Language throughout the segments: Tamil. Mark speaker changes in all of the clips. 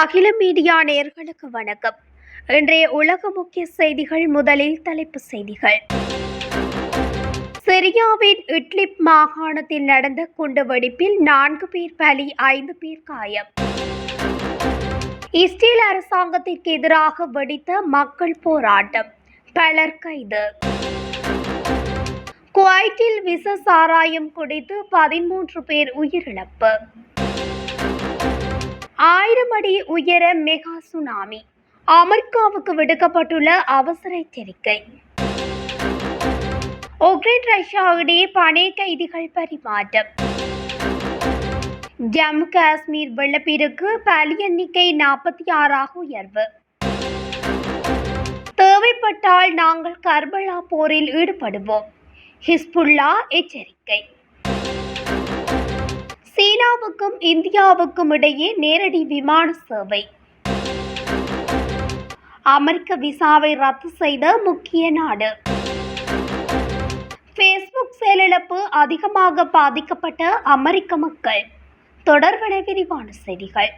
Speaker 1: அகில மீடியா நேயர்களுக்கு வணக்கம். இன்றைய உலக முக்கிய செய்திகள் முதலில் தலைப்பு செய்திகள். சிரியாவின் இட்லிப் மாகாணத்தில் நடந்த குண்டுவெடிப்பில் நான்கு பேர் பலி ஐந்து பேர் காயம். இஸ்ரேல் அரசாங்கத்திற்கு எதிராக வெடித்த மக்கள் போராட்டம் பலர் கைது. குவைட்டில் விச சாராயம் குடித்து பதிமூன்று பேர் உயிரிழப்பு. ஆயிரம் அடி உயர மெகா சுனாமி. அமெரிக்காவுக்கு விடுக்கப்பட்டுள்ள அவசர எச்சரிக்கை. உக்ரைன் ரஷ்யா இடையே பனை கைதிகள் பரிமாற்றம். ஜம்மு காஷ்மீர் வெள்ளப்பீருக்கு பலி எண்ணிக்கை நாற்பத்தி ஆறாக உயர்வு. தேவைப்பட்டால் நாங்கள் கர்பலா போரில் ஈடுபடுவோம். ஹிஸ்புல்லா எச்சரிக்கை. சீனாவுக்கும் இந்தியாவுக்கும் இடையே நேரடி விமான சேவை. அமெரிக்க விசாவை ரத்து செய்த முக்கிய நாடு. ஃபேஸ்புக் செயலிழப்பு அதிகமாக பாதிக்கப்பட்ட அமெரிக்க மக்கள். தொடர்பன விரிவான செய்திகள்.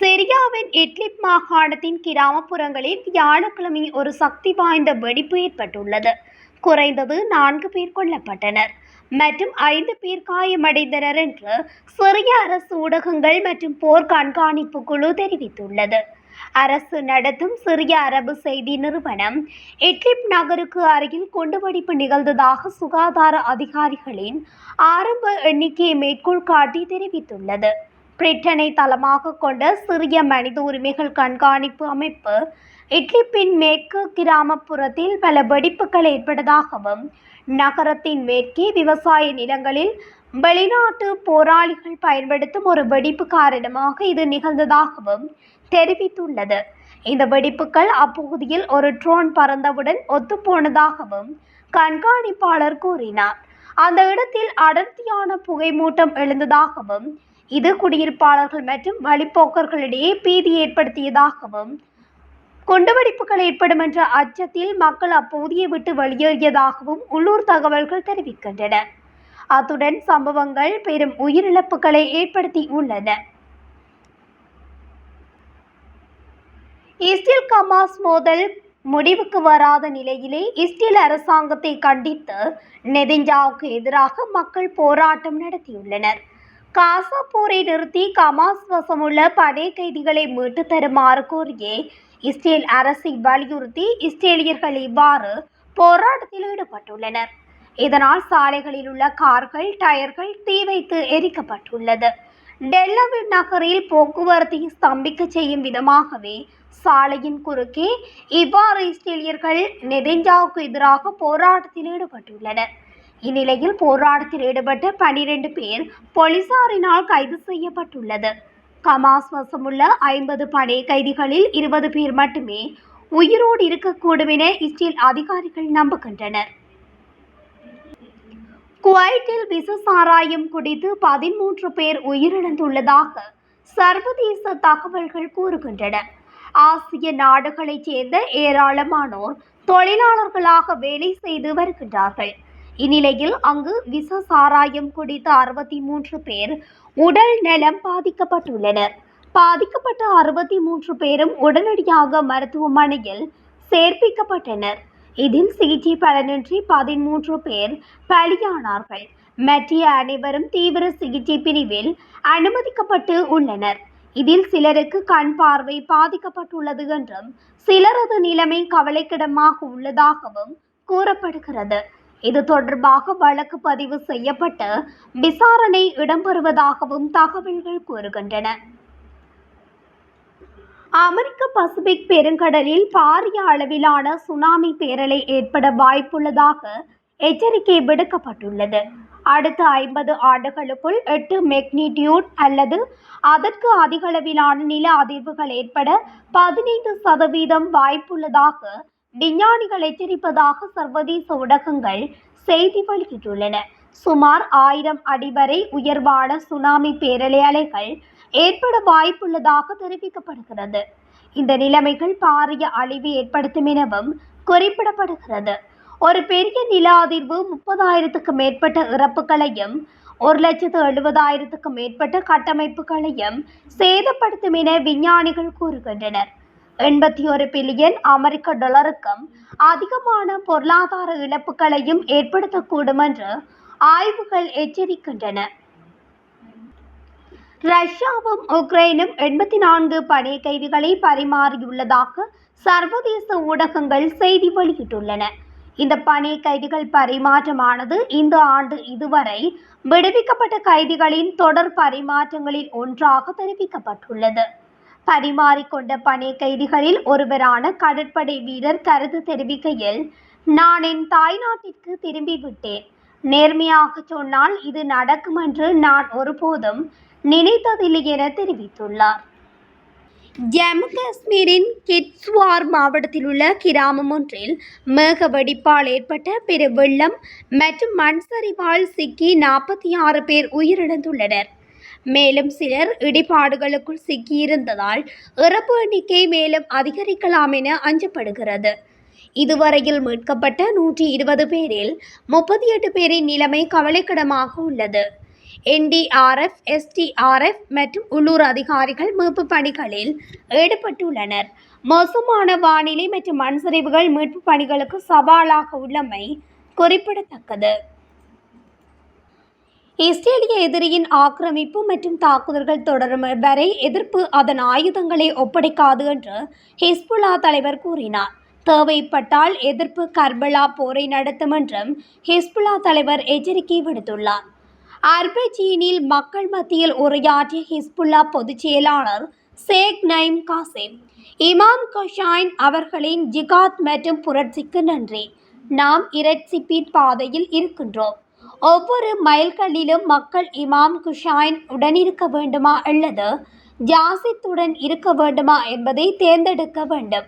Speaker 1: சிரியாவின் இட்லிப் மாகாணத்தின் கிராமப்புறங்களில் வியாழக்கிழமை ஒரு சக்தி வாய்ந்த வெடிப்பு ஏற்பட்டுள்ளது. குறைந்தது நான்கு பேர் கொல்லப்பட்டனர். மற்றும் ஐந்து பேர் காயமடைந்தனர் என்று சிறிய அரசு ஊடகங்கள் மற்றும் போர் கண்காணிப்பு குழு தெரிவித்துள்ளது. அரசு நடத்தும் சிறிய அரபு செய்தி நிறுவனம் இட்லிப் நகருக்கு அருகில் குண்டுவெடிப்பு நிகழ்ந்ததாக சுகாதார அதிகாரிகளின் ஆரம்ப எண்ணிக்கையை மேற்கோள் காட்டி தெரிவித்துள்ளது. பிரிட்டனை தளமாக கொண்ட சிறிய மனித உரிமைகள் கண்காணிப்பு அமைப்பு இட்லிப்பின் மேற்கு கிராமப்புறத்தில் பல வெடிப்புகள் ஏற்பட்டதாகவும் நகரத்தின் மேற்கே விவசாய நிலங்களில் வெளிநாட்டு போராளிகள் பயன்படுத்தும் ஒரு வெடிப்பு காரணமாக இது நிகழ்ந்ததாகவும் தெரிவித்துள்ளது. இந்த வெடிப்புகள் அப்பகுதியில் ஒரு ட்ரோன் பறந்தவுடன் ஒத்துப்போனதாகவும் கண்காணிப்பாளர் கூறினார். அந்த இடத்தில் அடர்த்தியான புகைமூட்டம் எழுந்ததாகவும் இது குடியிருப்பாளர்கள் மற்றும் வழிப்போக்கர்களிடையே பீதி ஏற்படுத்தியதாகவும் குண்டுவெடிப்புகள் ஏற்படும் என்ற அச்சத்தில் மக்கள் அப்பகுதியை விட்டு வெளியேறியதாகவும் உள்ளூர் தகவல்கள் தெரிவிக்கின்றன. அத்துடன் சம்பவங்கள் பெரும் உயிரிழப்புகளை ஏற்படுத்தி உள்ளன. இஸ்ரேல் கமாஸ் மோதல் முடிவுக்கு வராத நிலையிலே இஸ்ரேல் அரசாங்கத்தை கண்டித்து நெதிஞ்சாவுக்கு எதிராக மக்கள் போராட்டம் நடத்தியுள்ளனர். காசா போரை நிறுத்தி கமாஸ் வசமுள்ள படை கைதிகளை மீட்டு தருமாறு கோரியே. இஸ்ரேல் அரசை வலியுறுத்தி இஸ்ரேலியர்கள் இவ்வாறு போராட்டத்தில் ஈடுபட்டுள்ளனர். இதனால் சாலைகளில் உள்ள கார்கள் டயர்கள் தீ வைத்து எரிக்கப்பட்டுள்ளது. டெல்லவிட் நகரில் போக்குவரத்தை ஸ்தம்பிக்க செய்யும் விதமாகவே சாலையின் குறுக்கே இவ்வாறு இஸ்ரேலியர்கள் நெதெஞ்சாவுக்கு எதிராக போராட்டத்தில் ஈடுபட்டுள்ளனர். இந்நிலையில் போராட்டத்தில் ஈடுபட்ட பனிரெண்டு பேர் போலீசாரினால் கைது செய்யப்பட்டுள்ளது. கமாஸ் வசமுள்ள ஐம்பது படை கைதிகளில் இருபது பேர் மட்டுமே உயிரோடு இருக்கக்கூடும் என இஸ்ரேல் அதிகாரிகள் நம்புகின்றனர். குவைட்டில் விச சாராயம் குடித்து பதிமூன்று பேர் உயிரிழந்துள்ளதாக சர்வதேச தகவல்கள் கூறுகின்றன. ஆசிய நாடுகளைச் சேர்ந்த ஏராளமானோர் தொழிலாளர்களாக வேலை செய்து வருகின்றார்கள். இந்நிலையில் அங்கு விச சாராயம் குடித்த அறுபத்தி மூன்று பேர் உடல் நலம் பாதிக்கப்பட்டுள்ளனர். பாதிக்கப்பட்ட அறுபத்தி மூன்று பேரும் உடனடியாக மருத்துவமனையில் சேர்ப்பிக்கப்பட்டனர். இதில் சிகிச்சை பலனின்றி பதிமூன்று பேர் பலியானார்கள். மற்ற அனைவரும் தீவிர சிகிச்சை பிரிவில் அனுமதிக்கப்பட்டு உள்ளனர். இதில் சிலருக்கு கண் பார்வை பாதிக்கப்பட்டுள்ளது என்றும் சிலரது நிலைமை கவலைக்கிடமாக உள்ளதாகவும் கூறப்படுகிறது. இது தொடர்பாக வழக்கு பதிவு செய்யப்பட்டு விசாரணை இடம்பெறுவதாகவும் தகவல்கள் கூறுகின்றன. அமெரிக்க பசிபிக் பெருங்கடலில் பாரிய அளவிலான சுனாமி பேரலை ஏற்பட வாய்ப்புள்ளதாக எச்சரிக்கை விடுக்கப்பட்டுள்ளது. அடுத்த ஐம்பது ஆண்டுகளுக்குள் எட்டு மெக்னிடியூட் அல்லது அதற்கு அதிகளவிலான நில அதிர்வுகள் ஏற்பட பதினைந்து சதவீதம் வாய்ப்புள்ளதாக விஞ்ஞானிகள் எச்சரிப்பதாக சர்வதேச ஊடகங்கள் செய்தி வெளியிட்டுள்ளன. சுமார் ஆயிரம் அடி வரை உயர்வான சுனாமி பேரலை அலைகள் ஏற்பட வாய்ப்புள்ளதாக தெரிவிக்கப்படுகிறது. இந்த நிலைமைகள் பாரிய அழிவு ஏற்படுத்தும் எனவும் குறிப்பிடப்படுகிறது. ஒரு பெரிய நில அதிர்வு முப்பதாயிரத்துக்கு மேற்பட்ட இறப்புகளையும் ஒரு லட்சத்து எழுபதாயிரத்துக்கும் மேற்பட்ட கட்டமைப்புகளையும் சேதப்படுத்தும் என விஞ்ஞானிகள் கூறுகின்றனர். எண்பத்தி ஒரு பில்லியன் அமெரிக்க டாலருக்கும் அதிகமான பொருளாதார இழப்புகளையும் ஏற்படுத்தக்கூடும் என்று ஆய்வுகள் எச்சரிக்கின்றன. ரஷ்யாவும் உக்ரைனும் எண்பத்தி நான்கு படை கைதிகளை பரிமாறியுள்ளதாக சர்வதேச ஊடகங்கள் செய்தி வெளியிட்டுள்ளன. இந்த பணி கைதிகள் பரிமாற்றமானது இந்த ஆண்டு இதுவரை விடுவிக்கப்பட்ட கைதிகளின் தொடர் பரிமாற்றங்களில் ஒன்றாக தெரிவிக்கப்பட்டுள்ளது. பரிமாறிக்கொண்ட பணி கைதிகளில் ஒருவரான கடற்படை வீரர் கருத்து தெரிவிக்கையில் நான் என் தாய்நாட்டிற்கு திரும்பிவிட்டேன் நேர்மையாக சொன்னால் இது நடக்கும் என்று நான் ஒருபோதும் நினைத்ததில்லை என தெரிவித்துள்ளார். ஜம்மு காஷ்மீரின் கிட்ஸ்வார் மாவட்டத்தில் உள்ள கிராமம் ஒன்றில் மேக வெடிப்பால் ஏற்பட்ட பெரு வெள்ளம் மற்றும் மண் சரிவால் சிக்கி நாற்பத்தி ஆறு பேர் உயிரிழந்துள்ளனர். மேலும் சிலர் இடிபாடுகளுக்குள் சிக்கியிருந்ததால் இறப்பு எண்ணிக்கை மேலும் அதிகரிக்கலாம் என அஞ்சப்படுகிறது. இதுவரையில் மீட்கப்பட்ட நூற்றி இருபது பேரில் முப்பத்தி எட்டு பேரின் நிலைமை கவலைக்கிடமாக உள்ளது. என்டிஆர்எஃப் எஸ்டிஆர்எஃப் மற்றும் உள்ளூர் அதிகாரிகள் மீட்பு பணிகளில் ஈடுபட்டுள்ளனர். மோசமான வானிலை மற்றும் மண் சரிவுகள் மீட்பு பணிகளுக்கு சவாலாக உள்ளமை குறிப்பிடத்தக்கது. இஸ்ரேலிய எதிரியின் ஆக்கிரமிப்பு மற்றும் தாக்குதல்கள் தொடரும் வரை எதிர்ப்பு அதன் ஆயுதங்களை ஒப்படைக்காது என்று ஹிஸ்புல்லா தலைவர் கூறினார். தேவைப்பட்டால் எதிர்ப்பு கர்பலா போரை நடத்தும் என்றும் ஹிஸ்புல்லா தலைவர் எச்சரிக்கை விடுத்துள்ளார். அர்பஜீனில் மக்கள் மத்தியில் உரையாற்றிய ஹிஸ்புல்லா பொதுச் செயலாளர் ஷேக் நைம் காசிம் இமாம் கொஷாயின் அவர்களின் ஜிகாத் மற்றும் புரட்சிக்கு நன்றி. நாம் இரட்சிப்பின் பாதையில் இருக்கின்றோம். ஒவ்வொரு மைல்கல்லிலும் மக்கள் இமாம் குஷாயின் உடன் இருக்க வேண்டுமா அல்லது ஜாசித்துடன் இருக்க வேண்டுமா என்பதை தேர்ந்தெடுக்க வேண்டும்.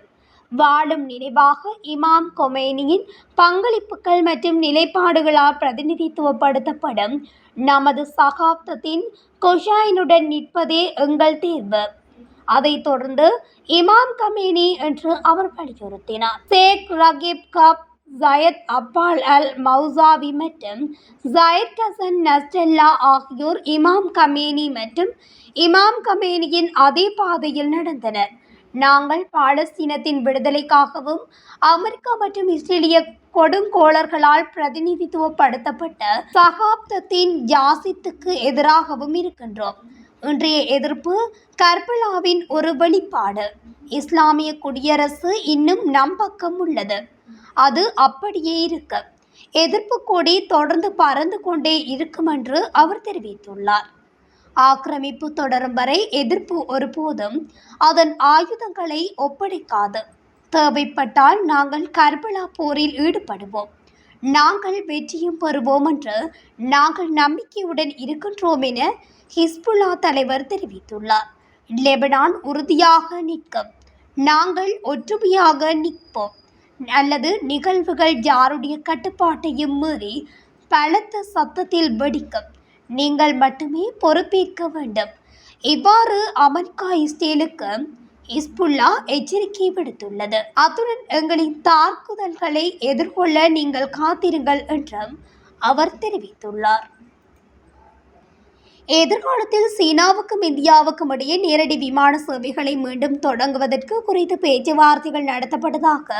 Speaker 1: வாழும் நினைவாக இமாம் கொமேனியின் பங்களிப்புகள் மற்றும் நிலைப்பாடுகளால் பிரதிநிதித்துவப்படுத்தப்படும் நமது சகாப்தத்தின் கொஷாயினுடன் நிற்பதே எங்கள் தேர்வு. அதைத் தொடர்ந்து இமாம் கமேனி என்று அவர் வலியுறுத்தினார். ஷேக் ரகீப் கப் ஜயத் அப்பால் அல் மௌசாவி மற்றும் ஜயத் ஹசன் நஸ்டல்லா ஆகியோர் இமாம் கமேனி மற்றும் இமாம் கமேனியின் அதே பாதையில் நடந்தனர். நாங்கள் பாலஸ்தீனத்தின் விடுதலைக்காகவும் அமெரிக்கா மற்றும் இஸ்ரேலிய கொடுங்கோளர்களால் பிரதிநிதித்துவப்படுத்தப்பட்ட சகாப்தத்தின் ஜாசித்துக்கு எதிராகவும் இருக்கின்றோம். இன்றைய எதிர்ப்பு கர்பலாவின் ஒரு வெளிப்பாடு. இஸ்லாமிய குடியரசு இன்னும் நம் பக்கம் உள்ளது. அது அப்படியே இருக்க. எதிர்ப்பு கொடி தொடர்ந்து பறந்து கொண்டே இருக்கும் என்று அவர் தெரிவித்துள்ளார். ஆக்கிரமிப்பு தொடரும் வரை எதிர்ப்பு ஒருபோதும் அதன் ஆயுதங்களை ஒப்படைக்காது. தேவைப்பட்டால் நாங்கள் கர்பலா போரில் ஈடுபடுவோம். நாங்கள் வெற்றியும் பெறுவோம் என்று நாங்கள் நம்பிக்கையுடன் இருக்கின்றோம் என ஹிஸ்புல்லா தலைவர் தெரிவித்துள்ளார். லெபனான் உறுதியாக நிற்கும். நாங்கள் ஒற்றுமையாக நிற்போம். அல்லது நிகழ்வுகள் யாருடைய கட்டுப்பாட்டையும் மீறி பலத்த சத்தத்தில் வெடிக்கும். நீங்கள் மட்டுமே பொறுப்பேற்க வேண்டும். இவ்வாறு அமெரிக்கா இஸ்ரேலுக்கு இஸ்புல்லா எச்சரிக்கை விடுத்துள்ளது. அத்துடன் எங்களின் தாக்குதல்களை எதிர்கொள்ள நீங்கள் காத்திருங்கள் என்றும் அவர் தெரிவித்துள்ளார். எதிர்காலத்தில் சீனாவுக்கும் இந்தியாவுக்கும் இடையே நேரடி விமான சேவைகளை மீண்டும் தொடங்குவதற்கு குறித்து பேச்சுவார்த்தைகள் நடத்தப்பட்டதாக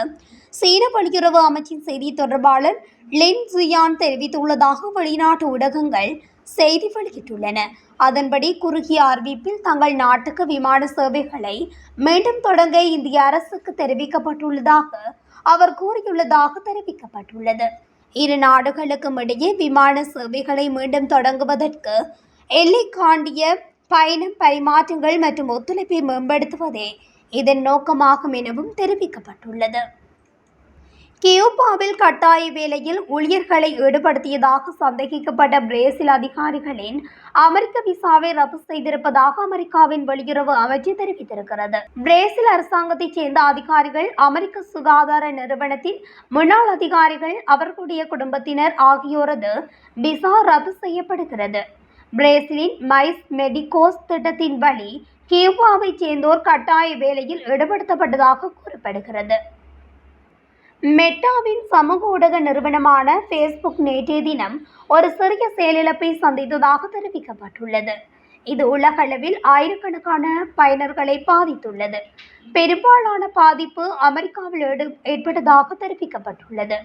Speaker 1: சீன வெளியுறவு அமைச்சின் செய்தி தொடர்பாளர் லின் ஜியான் தெரிவித்துள்ளதாக வெளிநாட்டு ஊடகங்கள் செய்தி வெளியிட்டுள்ளன. அதன்படி குறுகிய அறிவிப்பில் தங்கள் நாட்டுக்கு விமான சேவைகளை மீண்டும் தொடங்க இந்திய அரசுக்கு தெரிவிக்கப்பட்டுள்ளதாக அவர் கூறியுள்ளதாக தெரிவிக்கப்பட்டுள்ளது. இரு நாடுகளுக்கும் இடையே விமான சேவைகளை மீண்டும் தொடங்குவதற்கு எல்லை காண்டிய பயணம் பரிமாற்றங்கள் மற்றும் ஒத்துழைப்பை மேம்படுத்துவதே இதன் நோக்கமாகும் எனவும் தெரிவிக்கப்பட்டுள்ளது. கியூபாவில் கட்டாய வேலையில் ஊழியர்களை ஈடுபடுத்தியதாக சந்தேகிக்கப்பட்ட பிரேசில் அதிகாரிகளின் அமெரிக்க விசாவை ரத்து செய்திருப்பதாக அமெரிக்காவின் வெளியுறவு அமைச்சு தெரிவித்திருக்கிறது. பிரேசில் அரசாங்கத்தைச் சேர்ந்த அதிகாரிகள் அமெரிக்க சுகாதார நிறுவனத்தின் முன்னாள் அதிகாரிகள் அவர்களுடைய குடும்பத்தினர் ஆகியோரது விசா ரத்து செய்யப்படுகிறது. பிரேசிலின் மைஸ் மெடிகோஸ் திட்டத்தின் வழி கியூபாவைச் சேர்ந்தோர் கட்டாய வேலையில் ஈடுபடுத்தப்பட்டதாக கூறப்படுகிறது மெட்டாவின் சமூக ஊடக நிறுவனமான ஃபேஸ்புக் நேற்றைய தினம் ஒரு சிறிய செயலிழப்பை சந்தித்ததாக தெரிவிக்கப்பட்டுள்ளது இது உலகளவில் ஆயிரக்கணக்கான பயனர்களை பாதித்துள்ளது பெரும்பாலான பாதிப்பு அமெரிக்காவில் ஏடு- ஏற்பட்டதாக தெரிவிக்கப்பட்டுள்ளது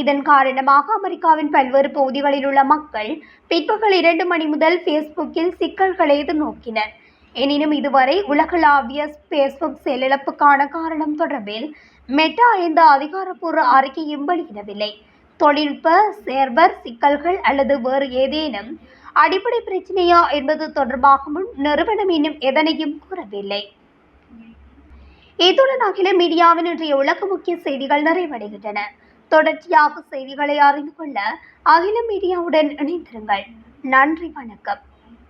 Speaker 1: இதன் காரணமாக அமெரிக்காவின் பல்வேறு பகுதிகளில் உள்ள மக்கள் பிற்பகல் இரண்டு மணி முதல் ஃபேஸ்புக்கில் சிக்கல்களை எதிர்நோக்கினர். எனினும் இதுவரை உலகளாவிய ஃபேஸ்புக் செயலிழப்புக்கான காரணம் தொடர்பில் மெட்டா எந்த அதிகாரப்பூர்வ அறிக்கையும் வெளியிடவில்லை. தொழில்நுட்ப சேர்வர் சிக்கல்கள் அல்லது வேறு ஏதேனும் அடிப்படை பிரச்சனையா என்பது தொடர்பாகவும் நிறுவனம் இன்னும் எதனையும் கூறவில்லை. இத்துடன் அகில மீடியாவின் இன்றைய உலக முக்கிய செய்திகள் நிறைவடைகின்றன. தொடர்ச்சியாக செய்திகளை அறிந்து கொள்ள அகில மீடியாவுடன் இணைந்திருங்கள். நன்றி வணக்கம்.